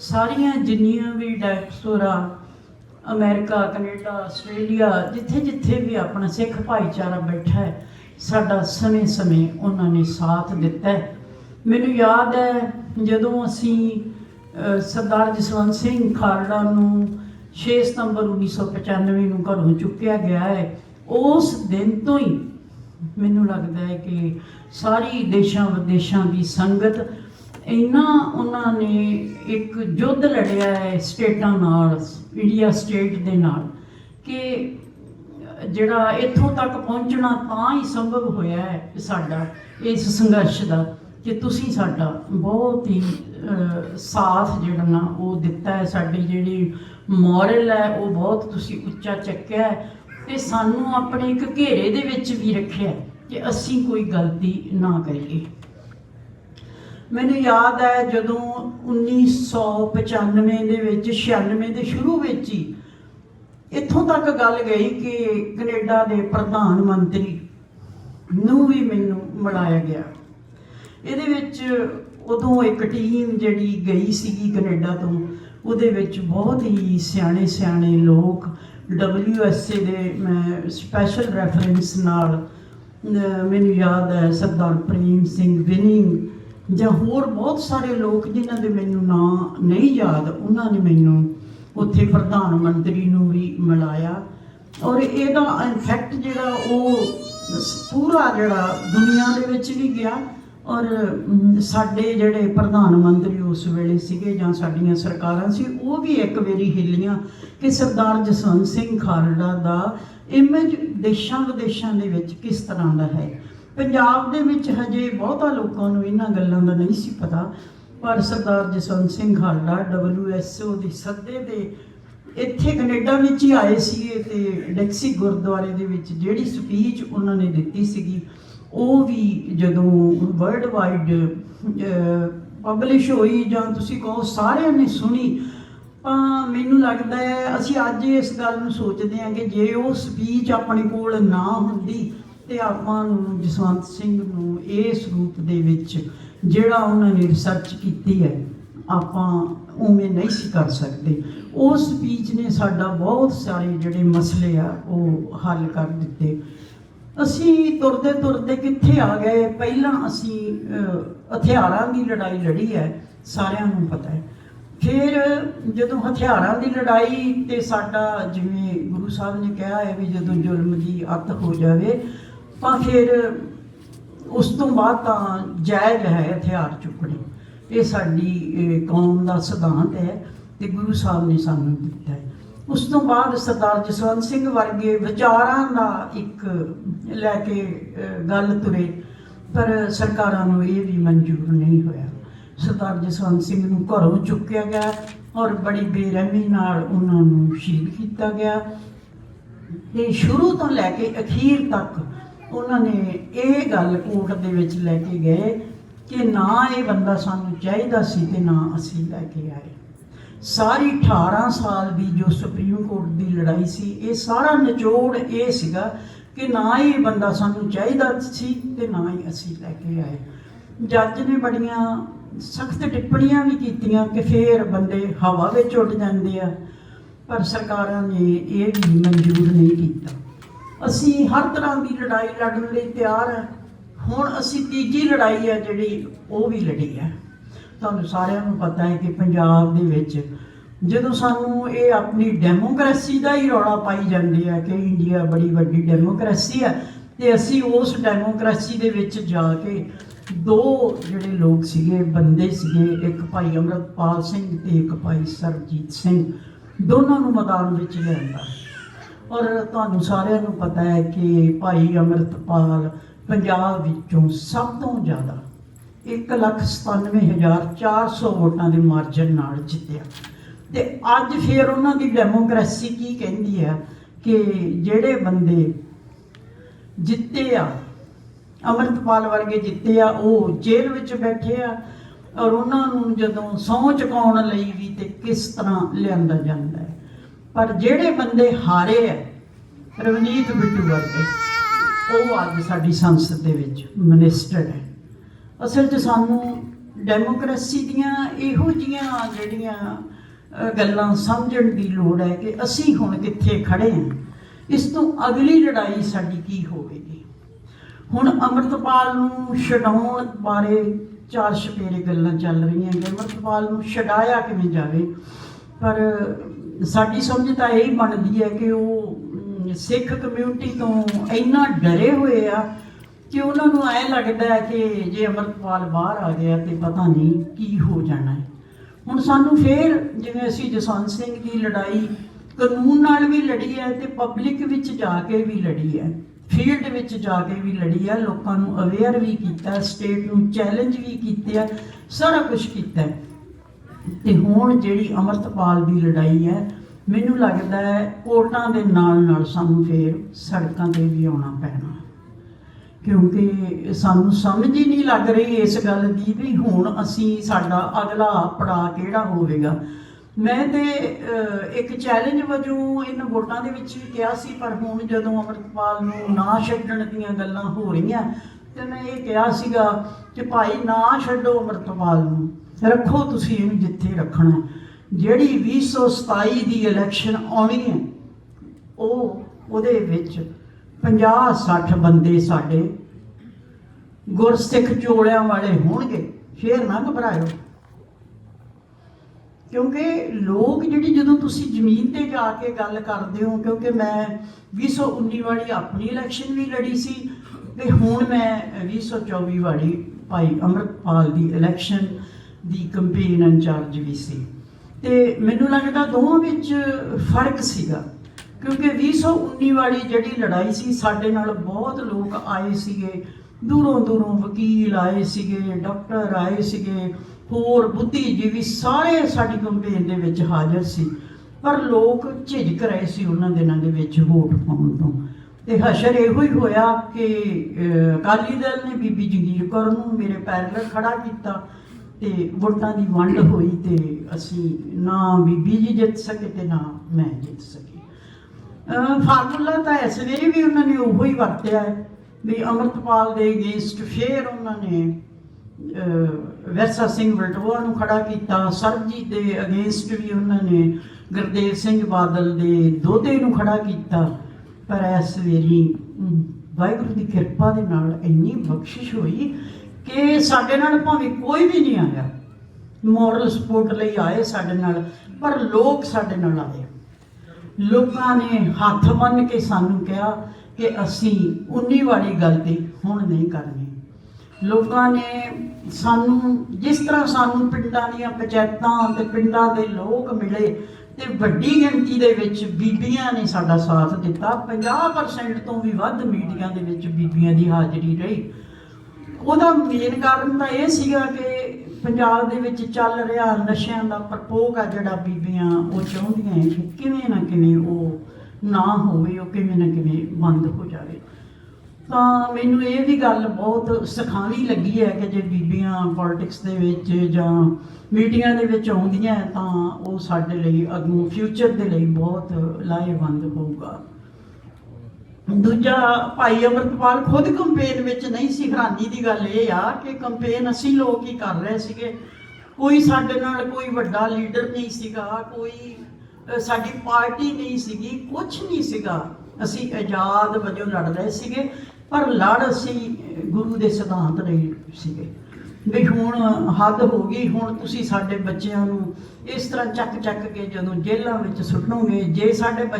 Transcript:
ਸਾਰੀਆਂ ਜਿੰਨੀਆਂ ਵੀ ਡਾਇਸਪੋਰਾ ਅਮਰੀਕਾ, ਕੈਨੇਡਾ, ਆਸਟ੍ਰੇਲੀਆ, ਜਿੱਥੇ ਜਿੱਥੇ ਵੀ ਆਪਣਾ ਸਿੱਖ ਭਾਈਚਾਰਾ ਬੈਠਾ ਹੈ, ਸਾਡਾ ਸਮੇਂ-ਸਮੇਂ ਉਹਨਾਂ ਨੇ ਸਾਥ ਦਿੱਤਾ ਹੈ। ਮੈਨੂੰ ਯਾਦ ਹੈ ਜਦੋਂ ਅਸੀਂ ਸਰਦਾਰ ਜਸਵੰਤ ਸਿੰਘ ਖਾਲੜਾ ਨੂੰ 6 ਸਤੰਬਰ 1995 ਨੂੰ ਘਰੋਂ ਚੁੱਕਿਆ ਗਿਆ ਹੈ, ਉਸ ਦਿਨ ਤੋਂ ਹੀ ਮੈਨੂੰ ਲੱਗਦਾ ਹੈ ਕਿ ਸਾਰੀ ਦੇਸ਼ਾਂ ਵਿਦੇਸ਼ਾਂ ਦੀ ਸੰਗਤ ਇੰਨਾ ਉਹਨਾਂ ਨੇ ਇੱਕ ਯੁੱਧ ਲੜਿਆ ਹੈ ਸਟੇਟਾਂ ਨਾਲ, ਇੰਡੀਆ ਸਟੇਟ ਦੇ ਨਾਲ, ਕਿ ਜਿਹੜਾ ਇੱਥੋਂ ਤੱਕ ਪਹੁੰਚਣਾ ਤਾਂ ਹੀ ਸੰਭਵ ਹੋਇਆ ਹੈ ਸਾਡਾ, ਇਸ ਸੰਘਰਸ਼ ਦਾ, ਕਿ ਤੁਸੀਂ ਸਾਡਾ ਬਹੁਤ ਹੀ ਸਾਥ ਜਿਹੜਾ ਨਾ ਉਹ ਦਿੱਤਾ ਹੈ, ਸਾਡੀ ਜਿਹੜੀ ਮੋਰਲ ਹੈ, ਉਹ ਬਹੁਤ ਤੁਸੀਂ ਉੱਚਾ ਚੱਕਿਆ ਹੈ, ਤੇ ਸਾਨੂੰ ਆਪਣੇ ਇੱਕ ਘੇਰੇ ਦੇ ਵਿੱਚ ਵੀ ਰੱਖਿਆ ਕਿ ਅਸੀਂ ਕੋਈ ਗਲਤੀ ਨਾ ਕਰੀਏ। ਮੈਨੂੰ ਯਾਦ ਹੈ ਜਦੋਂ 1995 ਦੇ ਵਿੱਚ 96 ਦੇ ਸ਼ੁਰੂ ਵਿੱਚ ਹੀ ਇੱਥੋਂ ਤੱਕ ਗੱਲ ਗਈ ਕਿ ਕੈਨੇਡਾ ਦੇ ਪ੍ਰਧਾਨ ਮੰਤਰੀ ਨੂੰ ਵੀ ਮੈਨੂੰ ਮਿਲਾਇਆ ਗਿਆ। ਇਹਦੇ ਵਿੱਚ ਉਦੋਂ ਇੱਕ ਟੀਮ ਜਿਹੜੀ ਗਈ ਸੀਗੀ ਕੈਨੇਡਾ ਤੋਂ, ਉਹਦੇ ਵਿੱਚ ਬਹੁਤ ਹੀ ਸਿਆਣੇ ਸਿਆਣੇ ਲੋਕ WSA ਦੇ ਮੈਂ ਸਪੈਸ਼ਲ ਰੈਫਰੈਂਸ ਨਾਲ ਮੈਨੂੰ ਯਾਦ ਹੈ ਸਰਦਾਰ ਪ੍ਰੇਮ ਸਿੰਘ ਵਿਨਿੰਗ ਜਾਂ ਹੋਰ ਬਹੁਤ ਸਾਰੇ ਲੋਕ ਜਿਨ੍ਹਾਂ ਦੇ ਮੈਨੂੰ ਨਾਂ ਨਹੀਂ ਯਾਦ, ਉਹਨਾਂ ਨੇ ਮੈਨੂੰ ਉੱਥੇ ਪ੍ਰਧਾਨ ਮੰਤਰੀ ਨੂੰ ਵੀ ਮਿਲਾਇਆ। ਔਰ ਇਹਦਾ ਇਨਫੈਕਟ ਜਿਹੜਾ ਉਹ ਪੂਰਾ ਜਿਹੜਾ ਦੁਨੀਆ ਦੇ ਵਿੱਚ ਵੀ ਗਿਆ। ਔਰ ਸਾਡੇ ਜਿਹੜੇ ਪ੍ਰਧਾਨ ਮੰਤਰੀ ਉਸ ਵੇਲੇ ਸੀਗੇ ਜਾਂ ਸਾਡੀਆਂ ਸਰਕਾਰਾਂ ਸੀ, ਉਹ ਵੀ ਇੱਕ ਵਾਰੀ ਹਿੱਲੀਆਂ ਕਿ ਸਰਦਾਰ ਜਸਵੰਤ ਸਿੰਘ ਖਾਲੜਾ ਦਾ ਇਮੇਜ ਦੇਸ਼ਾਂ ਵਿਦੇਸ਼ਾਂ ਦੇ ਵਿੱਚ ਕਿਸ ਤਰ੍ਹਾਂ ਦਾ ਹੈ। ਪੰਜਾਬ ਦੇ ਵਿੱਚ ਹਜੇ ਬਹੁਤਾ ਲੋਕਾਂ ਨੂੰ ਇਹਨਾਂ ਗੱਲਾਂ ਦਾ ਨਹੀਂ ਸੀ ਪਤਾ, ਪਰ ਸਰਦਾਰ ਜਸਵੰਤ ਸਿੰਘ ਖਾਲੜਾ WSO ਦੇ ਸੱਦੇ ਤੇ ਇੱਥੇ ਕੈਨੇਡਾ ਵਿੱਚ ਹੀ ਆਏ ਸੀਗੇ ਤੇ ਡੈਕਸੀ ਗੁਰਦੁਆਰੇ ਦੇ ਵਿੱਚ ਜਿਹੜੀ ਸਪੀਚ ਉਹਨਾਂ ਨੇ ਦਿੱਤੀ ਸੀਗੀ, ਉਹ ਵੀ ਜਦੋਂ ਵਰਲਡ ਵਾਈਡ ਪਬਲਿਸ਼ ਹੋਈ ਜਾਂ ਤੁਸੀਂ ਕਹੋ ਸਾਰਿਆਂ ਨੇ ਸੁਣੀ, ਤਾਂ ਮੈਨੂੰ ਲੱਗਦਾ ਹੈ ਅਸੀਂ ਅੱਜ ਇਸ ਗੱਲ ਨੂੰ ਸੋਚਦੇ ਹਾਂ ਕਿ ਜੇ ਉਹ ਸਪੀਚ ਆਪਣੇ ਕੋਲ ਨਾ ਹੁੰਦੀ ਤੇ ਆਪਾਂ ਨੂੰ, ਜਸਵੰਤ ਸਿੰਘ ਨੂੰ ਇਸ ਰੂਪ ਦੇ ਵਿੱਚ ਜਿਹੜਾ ਉਹਨਾਂ ਨੇ ਰਿਸਰਚ ਕੀਤੀ ਹੈ, ਆਪਾਂ ਉਵੇਂ ਨਹੀਂ ਸੀ ਕਰ ਸਕਦੇ। ਉਸ ਸਪੀਚ ਨੇ ਸਾਡਾ ਬਹੁਤ ਸਾਰੇ ਜਿਹੜੇ ਮਸਲੇ ਆ, ਉਹ ਹੱਲ ਕਰ ਦਿੱਤੇ। ਅਸੀਂ ਤੁਰਦੇ ਤੁਰਦੇ ਕਿੱਥੇ ਆ ਗਏ? ਪਹਿਲਾਂ ਅਸੀਂ ਹਥਿਆਰਾਂ ਦੀ ਲੜਾਈ ਲੜੀ ਹੈ, ਸਾਰਿਆਂ ਨੂੰ ਪਤਾ ਹੈ। ਫਿਰ ਜਦੋਂ ਹਥਿਆਰਾਂ ਦੀ ਲੜਾਈ ਤੇ ਸਾਡਾ ਜਿਵੇਂ ਗੁਰੂ ਸਾਹਿਬ ਨੇ ਕਿਹਾ ਹੈ ਵੀ ਜਦੋਂ ਜ਼ੁਲਮ ਦੀ ਅੱਤ ਹੋ ਜਾਵੇ ਤਾਂ ਫਿਰ, ਉਸ ਤੋਂ ਬਾਅਦ ਤਾਂ ਜਾਇਜ਼ ਹੈ ਹਥਿਆਰ ਚੁੱਕਣੇ। ਇਹ ਸਾਡੀ ਕੌਮ ਦਾ ਸਿਧਾਂਤ ਹੈ ਤੇ ਗੁਰੂ ਸਾਹਿਬ ਨੇ ਸਾਨੂੰ ਦਿੱਤਾ ਹੈ। ਉਸ ਤੋਂ ਬਾਅਦ ਸਰਦਾਰ ਜਸਵੰਤ ਸਿੰਘ ਵਰਗੇ ਵਿਚਾਰਾਂ ਦਾ ਇੱਕ ਲੈ ਕੇ ਗੱਲ ਤੁਰੇ, ਪਰ ਸਰਕਾਰਾਂ ਨੂੰ ਇਹ ਵੀ ਮਨਜ਼ੂਰ ਨਹੀਂ ਹੋਇਆ। ਸਰਦਾਰ ਜਸਵੰਤ ਸਿੰਘ ਨੂੰ ਘਰੋਂ ਚੁੱਕਿਆ ਗਿਆ ਔਰ ਬੜੀ ਬੇਰਹਿਮੀ ਨਾਲ ਉਹਨਾਂ ਨੂੰ ਸ਼ਹੀਦ ਕੀਤਾ ਗਿਆ। ਤੇ ਸ਼ੁਰੂ ਤੋਂ ਲੈ ਕੇ ਅਖੀਰ ਤੱਕ ਉਹਨਾਂ ਨੇ ਇਹ ਗੱਲ ਕੋਰਟ ਦੇ ਵਿੱਚ ਲੈ ਕੇ ਗਏ ਕਿ ਨਾ ਇਹ ਬੰਦਾ ਸਾਨੂੰ ਚਾਹੀਦਾ ਸੀ ਤੇ ਨਾ ਅਸੀਂ ਲੈ ਕੇ ਆਏ। ਸਾਰੀ 18 ਸਾਲ ਦੀ ਜੋ ਸੁਪਰੀਮ ਕੋਰਟ ਦੀ ਲੜਾਈ ਸੀ, ਇਹ ਸਾਰਾ ਨਿਚੋੜ ਇਹ ਸੀਗਾ ਕਿ ਨਾ ਹੀ ਇਹ ਬੰਦਾ ਸਾਨੂੰ ਚਾਹੀਦਾ ਸੀ ਤੇ ਨਾ ਹੀ ਅਸੀਂ ਲੈ ਕੇ ਆਏ। ਜੱਜ ਨੇ ਬੜੀਆਂ ਸਖਤ ਟਿੱਪਣੀਆਂ ਵੀ ਕੀਤੀਆਂ ਕਿ ਫੇਰ ਬੰਦੇ ਹਵਾ ਵਿੱਚ ਉੱਡ ਜਾਂਦੇ ਆ, ਪਰ ਸਰਕਾਰਾਂ ਨੇ ਇਹ ਵੀ ਮਨਜ਼ੂਰ ਨਹੀਂ ਕੀਤਾ। ਅਸੀਂ ਹਰ ਤਰ੍ਹਾਂ ਦੀ ਲੜਾਈ ਲੜਨ ਲਈ ਤਿਆਰ ਹਾਂ। ਹੁਣ ਅਸੀਂ ਤੀਜੀ ਲੜਾਈ ਹੈ ਜਿਹੜੀ, ਉਹ ਵੀ ਲੜੀ ਹੈ। ਤੁਹਾਨੂੰ ਸਾਰਿਆਂ ਨੂੰ ਪਤਾ ਹੈ ਕਿ ਪੰਜਾਬ ਦੇ ਵਿੱਚ ਜਦੋਂ ਸਾਨੂੰ ਇਹ ਆਪਣੀ ਡੈਮੋਕ੍ਰੇਸੀ ਦਾ ਹੀ ਰੌਲਾ ਪਾਈ ਜਾਂਦੀ ਹੈ ਕਿ ਇੰਡੀਆ ਬੜੀ ਵੱਡੀ ਡੈਮੋਕ੍ਰੇਸੀ ਹੈ, ਤੇ ਅਸੀਂ ਉਸ ਡੈਮੋਕ੍ਰੇਸੀ ਦੇ ਵਿੱਚ ਜਾ ਕੇ ਦੋ ਜਿਹੜੇ ਲੋਕ ਸੀਗੇ, ਬੰਦੇ ਸੀਗੇ, ਇੱਕ ਭਾਈ ਅਮਰਤਪਾਲ ਸਿੰਘ ਤੇ ਇੱਕ ਭਾਈ ਸਰਜੀਤ ਸਿੰਘ, ਦੋਨਾਂ ਨੂੰ ਮੈਦਾਨ ਵਿੱਚ ਲਿਆਂਦਾ। ਔਰ ਤੁਹਾਨੂੰ ਸਾਰਿਆਂ ਨੂੰ ਪਤਾ ਹੈ ਕਿ ਭਾਈ ਅਮਰਤਪਾਲ ਪੰਜਾਬ ਵਿੱਚੋਂ ਸਭ ਤੋਂ ਜ਼ਿਆਦਾ 197400 ਵੋਟਾਂ ਦੇ ਮਾਰਜਨ ਨਾਲ ਜਿੱਤਿਆ। ਤੇ ਅੱਜ ਫੇਰ ਉਹਨਾਂ ਦੀ ਡੈਮੋਕ੍ਰੇਸੀ ਕੀ ਕਹਿੰਦੀ ਹੈ ਕਿ ਜਿਹੜੇ ਬੰਦੇ ਜਿੱਤੇ ਆ, ਅਮਰਤਪਾਲ ਵਰਗੇ ਜਿੱਤੇ ਆ, ਉਹ ਜੇਲ੍ਹ ਵਿੱਚ ਬੈਠੇ ਆ ਔਰ ਉਹਨਾਂ ਨੂੰ ਜਦੋਂ ਸਹੁੰ ਚੁਕਾਉਣ ਲਈ ਵੀ ਤੇ ਕਿਸ ਤਰ੍ਹਾਂ ਲਿਆਂਦਾ ਜਾਂਦਾ ਹੈ। ਪਰ ਜਿਹੜੇ ਬੰਦੇ ਹਾਰੇ ਆ ਰਵਨੀਤ ਬਿੱਟੂ ਵਰਗੇ ਉਹ ਅੱਜ ਸਾਡੀ ਸੰਸਦ ਦੇ ਵਿੱਚ ਮਿਨਿਸਟਰ ਹੈ ਅਸਲ 'ਚ ਸਾਨੂੰ ਡੈਮੋਕ੍ਰੇਸੀ ਦੀਆਂ ਇਹੋ ਜੀਆਂ ਜਿਹੜੀਆਂ ਗੱਲਾਂ ਸਮਝਣ ਦੀ ਲੋੜ ਹੈ ਕਿ ਅਸੀਂ ਹੁਣ ਕਿੱਥੇ ਖੜੇ ਹਾਂ ਇਸ ਤੋਂ ਅਗਲੀ ਲੜਾਈ ਸਾਡੀ ਕੀ ਹੋਵੇਗੀ? ਹੁਣ ਅੰਮ੍ਰਿਤਪਾਲ ਨੂੰ ਛਡਾਉਣ ਬਾਰੇ ਚਾਰ ਛਪੇਰੇ ਗੱਲਾਂ ਚੱਲ ਰਹੀਆਂ ਕਿ ਅੰਮ੍ਰਿਤਪਾਲ ਨੂੰ ਛਡਾਇਆ ਕਿਵੇਂ ਜਾਵੇ? ਪਰ ਸਾਡੀ ਸਮਝ ਤਾਂ ਇਹ ਬਣਦੀ ਹੈ ਕਿ ਉਹ ਸਿੱਖ ਕਮਿਊਨਿਟੀ ਤੋਂ ਇੰਨਾ ਡਰੇ ਹੋਏ ਆ ਕਿ ਉਹਨਾਂ ਨੂੰ ਐ ਲੱਗਦਾ ਹੈ ਕਿ ਜੇ ਅੰਮ੍ਰਿਤਪਾਲ ਬਾਹਰ ਆ ਗਿਆ ਤੇ ਪਤਾ ਨਹੀਂ ਕੀ ਹੋ ਜਾਣਾ ਹੈ। ਹੁਣ ਸਾਨੂੰ ਫੇਰ ਜਿਵੇਂ ਅਸੀਂ ਜਸਵੰਤ ਸਿੰਘ ਦੀ ਲੜਾਈ ਕਾਨੂੰਨ ਨਾਲ ਵੀ ਲੜੀ ਹੈ ਤੇ ਪਬਲਿਕ ਵਿੱਚ ਜਾ ਕੇ ਵੀ ਲੜੀ ਹੈ ਫੀਲਡ ਵਿੱਚ ਜਾ ਕੇ ਵੀ ਲੜੀ ਹੈ, ਲੋਕਾਂ ਨੂੰ ਅਵੇਅਰ ਵੀ ਕੀਤਾ ਸਟੇਟ ਨੂੰ ਚੈਲੰਜ ਵੀ ਕੀਤਾ ਸਾਰਾ ਕੁਝ ਕੀਤਾ ਹੈ। ਤੇ ਹੁਣ ਜਿਹੜੀ ਅਮਰਤਪਾਲ ਦੀ ਲੜਾਈ ਹੈ, ਮੈਨੂੰ ਲੱਗਦਾ ਹੈ ਕੋਰਟਾਂ ਦੇ ਨਾਲ ਨਾਲ ਸਾਨੂੰ ਫੇਰ ਸੜਕਾਂ ਤੇ ਵੀ ਆਉਣਾ ਪੈਣਾ। ਕਿਉਂਕਿ ਸਾਨੂੰ ਸਮਝ ਹੀ ਨਹੀਂ ਲੱਗ ਰਹੀ ਇਸ ਗੱਲ ਦੀ ਵੀ ਹੁਣ ਅਸੀਂ ਸਾਡਾ ਅਗਲਾ ਪੜਾਅ ਕਿਹੜਾ ਹੋਵੇਗਾ। ਮੈਂ ਤੇ ਇੱਕ ਚੈਲੰਜ ਵਜੋਂ ਇਹਨਾਂ ਵੋਟਾਂ ਦੇ ਵਿੱਚ ਕਿਹਾ ਸੀ, ਪਰ ਹੁਣ ਜਦੋਂ ਅਮਰਪਾਲ ਨੂੰ ਨਾ ਛੱਡਣ ਦੀਆਂ ਗੱਲਾਂ ਹੋ ਰਹੀਆਂ, ਤੇ ਮੈਂ ਇਹ ਕਿਹਾ ਸੀਗਾ ਕਿ ਭਾਈ ਨਾ ਛੱਡੋ ਅਮਰਪਾਲ ਨੂੰ। ਰੱਖੋ ਤੁਸੀਂ ਇਹਨੂੰ ਜਿੱਥੇ ਰੱਖਣਾ ਹੈ। ਜਿਹੜੀ 2027 ਦੀ ਇਲੈਕਸ਼ਨ ਆਉਣੀ ਹੈ, ਉਹ ਉਹਦੇ ਵਿੱਚ 50 60 ਬੰਦੇ ਸਾਡੇ ਗੁਰਸਿੱਖ ਚੋਲਿਆਂ ਵਾਲੇ ਹੋਣਗੇ ਫੇਰ ਨਾ ਘਬਰਾਇਓ ਕਿਉਂਕਿ ਲੋਕ ਜਿਹੜੀ ਜਦੋਂ ਤੁਸੀਂ ਜ਼ਮੀਨ ਤੇ ਜਾ ਕੇ ਗੱਲ ਕਰਦੇ ਹੋ, ਕਿਉਂਕਿ ਮੈਂ 2019 ਵਾਲੀ ਆਪਣੀ ਇਲੈਕਸ਼ਨ ਵੀ ਲੜੀ ਸੀ ਤੇ ਹੁਣ ਮੈਂ 2024 ਵਾਲੀ ਭਾਈ ਅਮਰਪਾਲ ਦੀ ਇਲੈਕਸ਼ਨ ਦੀ ਕੰਪੇਨ ਇੰਚਾਰਜ ਵੀ ਸੀ। ਤੇ ਮੈਨੂੰ ਲੱਗਦਾ ਦੋਵਾਂ ਵਿੱਚ ਫ਼ਰਕ ਸੀਗਾ, ਕਿਉਂਕਿ 2019 ਵਾਲੀ ਜਿਹੜੀ ਲੜਾਈ ਸੀ, ਸਾਡੇ ਨਾਲ ਬਹੁਤ ਲੋਕ ਆਏ ਸੀਗੇ, ਦੂਰੋਂ ਦੂਰੋਂ ਵਕੀਲ ਆਏ ਸੀਗੇ, ਡਾਕਟਰ ਆਏ ਸੀਗੇ, ਹੋਰ ਬੁੱਧੀਜੀਵੀ ਸਾਰੇ ਸਾਡੀ ਕੰਪੇਨ ਦੇ ਵਿੱਚ ਹਾਜ਼ਰ ਸੀ। ਪਰ ਲੋਕ ਝਿਜਕ ਰਹੇ ਸੀ ਉਹਨਾਂ ਦਿਨਾਂ ਦੇ ਵਿੱਚ ਵੋਟ ਪਾਉਣ ਤੋਂ। ਤੇ ਹਸ਼ਰ ਇਹੋ ਹੀ ਹੋਇਆ ਕਿ ਅਕਾਲੀ ਦਲ ਨੇ ਬੀਬੀ ਜਗੀਰ ਕੌਰ ਨੂੰ ਮੇਰੇ ਪੈਰਲਲ ਖੜਾ ਕੀਤਾ। ਤੇ ਵੋਟਾਂ ਦੀ ਵੰਡ ਹੋਈ ਤੇ ਅਸੀਂ ਨਾ ਬੀਬੀ ਜੀ ਜਿੱਤ ਸਕੇ ਤੇ ਨਾ ਮੈਂ ਜਿੱਤ ਸਕੀ। ਫਾਰਮੂਲਾ ਤਾਂ ਇਸ ਵੇਲੇ ਵੀ ਉਹਨਾਂ ਨੇ ਉਹੋ ਹੀ ਵਰਤਿਆ ਹੈ ਵੀ ਅਮਰਤਪਾਲ ਦੇ ਅਗੇਂਸਟ ਫੇਰ ਉਹਨਾਂ ਨੇ ਵੈਸਾ ਸਿੰਘ ਵਲਟੋਆ ਨੂੰ ਖੜਾ ਕੀਤਾ, ਸਰਬਜੀਤ ਦੇ ਅਗੇਂਸਟ ਵੀ ਉਹਨਾਂ ਨੇ, ਗੁਰਦੇਵ ਸਿੰਘ ਬਾਦਲ ਦੇ ਦੋਤੇ ਨੂੰ ਖੜਾ ਕੀਤਾ। ਪਰ ਇਸ ਵੇਰੀ ਵਾਹਿਗੁਰੂ ਦੀ ਕਿਰਪਾ ਦੇ ਨਾਲ ਇੰਨੀ ਬਖਸ਼ਿਸ਼ ਹੋਈ ਕਿ ਸਾਡੇ ਨਾਲ ਭਾਵੇਂ ਕੋਈ ਵੀ ਨਹੀਂ ਆਇਆ ਮੋਰਲ ਸਪੋਰਟ ਲਈ ਆਏ ਸਾਡੇ ਨਾਲ, ਪਰ ਲੋਕ ਸਾਡੇ ਨਾਲ ਆਏ। ਲੋਕਾਂ ਨੇ ਹੱਥ ਬੰਨ ਕੇ ਸਾਨੂੰ ਕਿਹਾ ਕਿ ਅਸੀਂ 19 ਵਾਲੀ ਗਲਤੀ ਹੁਣ ਨਹੀਂ ਕਰਨੀ। ਲੋਕਾਂ ਨੇ ਸਾਨੂੰ, ਜਿਸ ਤਰ੍ਹਾਂ ਸਾਨੂੰ ਪਿੰਡਾਂ ਦੀਆਂ ਪੰਚਾਇਤਾਂ ਤੇ ਪਿੰਡਾਂ ਦੇ ਲੋਕ ਮਿਲੇ ਤੇ ਵੱਡੀ ਗਿਣਤੀ ਦੇ ਵਿੱਚ ਬੀਬੀਆਂ ਨੇ ਸਾਡਾ ਸਾਥ ਦਿੱਤਾ 50% ਤੋਂ ਵੀ ਵੱਧ ਮੀਟਿੰਗਾਂ ਦੇ ਵਿੱਚ ਬੀਬੀਆਂ ਦੀ ਹਾਜ਼ਰੀ ਰਹੀ। ਉਹਦਾ ਮੇਨ ਕਾਰਨ ਤਾਂ ਇਹ ਸੀਗਾ ਕਿ ਪੰਜਾਬ ਦੇ ਵਿੱਚ ਚੱਲ ਰਿਹਾ ਨਸ਼ਿਆਂ ਦਾ ਪ੍ਰਕੋਪ ਆ ਜਿਹੜਾ ਬੀਬੀਆਂ ਉਹ ਚਾਹੁੰਦੀਆਂ ਹੈ ਕਿ ਕਿਵੇਂ ਨਾ ਕਿਵੇਂ ਉਹ ਨਾ ਹੋਵੇ, ਉਹ ਕਿਵੇਂ ਨਾ ਕਿਵੇਂ ਬੰਦ ਹੋ ਜਾਵੇ। ਤਾਂ ਮੈਨੂੰ ਇਹ ਵੀ ਗੱਲ ਬਹੁਤ ਸਿਖਾਵੀ ਲੱਗੀ ਹੈ ਕਿ ਜੇ ਬੀਬੀਆਂ ਪੋਲਿਟਿਕਸ ਦੇ ਵਿੱਚ ਜਾਂ ਮੀਟਿੰਗਾਂ ਦੇ ਵਿੱਚ ਆਉਂਦੀਆਂ ਤਾਂ ਉਹ ਸਾਡੇ ਲਈ ਅੱਗੋਂ ਫਿਊਚਰ ਦੇ ਲਈ ਬਹੁਤ ਲਾਹੇਵੰਦ ਹੋਊਗਾ। ਦੂਜਾ ਭਾਈ ਅਮਰਪਾਲ ਖੁਦ ਕੰਪੇਨ ਵਿੱਚ ਨਹੀਂ ਸੀ, ਹੈਰਾਨੀ ਦੀ ਗੱਲ ਇਹ ਆ ਕਿ ਕੰਪੇਨ ਅਸੀਂ ਲੋਕ ਹੀ ਕਰ ਰਹੇ ਸੀਗੇ। ਕੋਈ ਸਾਡੇ ਨਾਲ ਕੋਈ ਵੱਡਾ ਲੀਡਰ ਨਹੀਂ ਸੀਗਾ, ਕੋਈ ਸਾਡੀ ਪਾਰਟੀ ਨਹੀਂ ਸੀਗੀ ਕੁਝ ਨਹੀਂ ਸੀਗਾ। ਅਸੀਂ ਆਜ਼ਾਦ ਵਜੋਂ ਲੜ ਰਹੇ ਸੀਗੇ, ਪਰ ਲੜ ਅਸੀਂ ਗੁਰੂ ਦੇ ਸਿਧਾਂਤ ਨਹੀਂ ਸੀਗੇ। ਵੀ ਹੁਣ ਹੱਦ ਹੋ ਗਈ, ਹੁਣ ਤੁਸੀਂ ਸਾਡੇ ਬੱਚਿਆਂ ਨੂੰ ਇਸ ਤਰ੍ਹਾਂ ਚੱਕ ਚੱਕ ਕੇ ਜਦੋਂ ਜੇਲ੍ਹਾਂ ਵਿੱਚ ਸੁੱਟੋਗੇ, ਜੇ ਸਾਡੇ